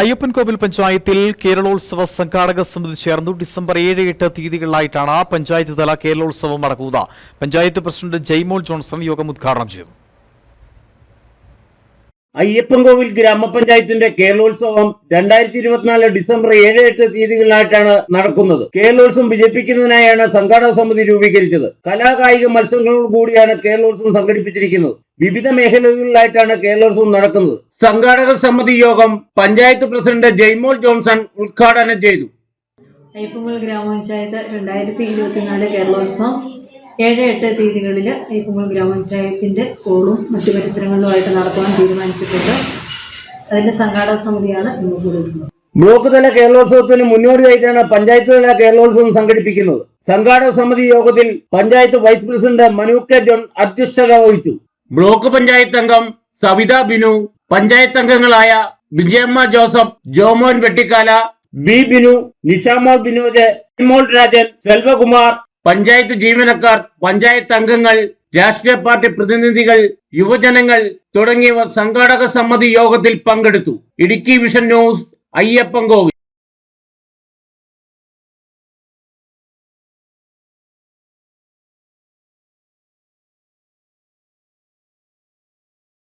അയ്യപ്പൻകോവിൽ പഞ്ചായത്തിൽ കേരളോത്സവ സംഘാടക സമിതി ചേർന്നു. ഡിസംബർ ഏഴ് എട്ട് തീയതികളിലായിട്ടാണ് പഞ്ചായത്ത് തല കേരളോത്സവം നടക്കുക. പഞ്ചായത്ത് പ്രസിഡന്റ് ജയ്മോൾ ജോൺസൺ യോഗം ഉദ്ഘാടനം ചെയ്തു. അയ്യപ്പൻകോവിൽ ഗ്രാമപഞ്ചായത്തിന്റെ കേരളോത്സവം രണ്ടായിരത്തി ഇരുപത്തിനാല് ഡിസംബർ ഏഴ് എട്ട് തീയതികളിലായിട്ടാണ് നടക്കുന്നത്. കേരളോത്സവം വിജയിപ്പിക്കുന്നതിനായാണ് സംഘാടക സമിതി രൂപീകരിച്ചത്. കലാകായിക മത്സരങ്ങളോട് കൂടിയാണ് കേരളോത്സവം സംഘടിപ്പിച്ചിരിക്കുന്നത്. വിവിധ മേഖലകളിലായിട്ടാണ് കേരളോത്സവം നടക്കുന്നത്. സംഘാടക സമിതി യോഗം പഞ്ചായത്ത് പ്രസിഡന്റ് ജയ്മോൾ ജോൺസൺ ഉദ്ഘാടനം ചെയ്തു. അയ്യപ്പൻകുൾ ഗ്രാമപഞ്ചായത്ത് രണ്ടായിരത്തി ഇരുപത്തിനാല് കേരളോത്സവം ഏഴ് എട്ട് തീയതികളിൽ അയ്യപ്പൻകുൾ ഗ്രാമപഞ്ചായത്തിന്റെ സ്കൂളും മറ്റു പരിസരങ്ങളിലുമായിട്ട് നടത്തുവാൻ തീരുമാനിച്ചിട്ടുണ്ട്. അതിന്റെ സംഘാടക സമിതിയാണ് ഇന്ന് ബ്ലോക്ക് തല കേരളോത്സവത്തിന് മുന്നോടിയായിട്ടാണ് പഞ്ചായത്ത് തല കേരളോത്സവം സംഘടിപ്പിക്കുന്നത്. സംഘാടക സമിതി യോഗത്തിൽ panchayat vice president Manu K John അധ്യക്ഷത വഹിച്ചു. ബ്ലോക്ക് പഞ്ചായത്ത് അംഗം സവിത ബിനു പഞ്ചായത്ത് അംഗങ്ങളായ വിജയമ്മ ജോസഫ് ജോമോൻ വെട്ടിക്കാല ബി ബിനു നിഷാമോൾ ബിനോജ് മോൾ രാജൻ സെൽവകുമാർ പഞ്ചായത്ത് ജീവനക്കാർ പഞ്ചായത്ത് അംഗങ്ങൾ രാഷ്ട്രീയ പാർട്ടി പ്രതിനിധികൾ യുവജനങ്ങൾ തുടങ്ങിയവർ സംഘാടക സമിതി യോഗത്തിൽ പങ്കെടുത്തു. Idukki vision news Ayyappancoil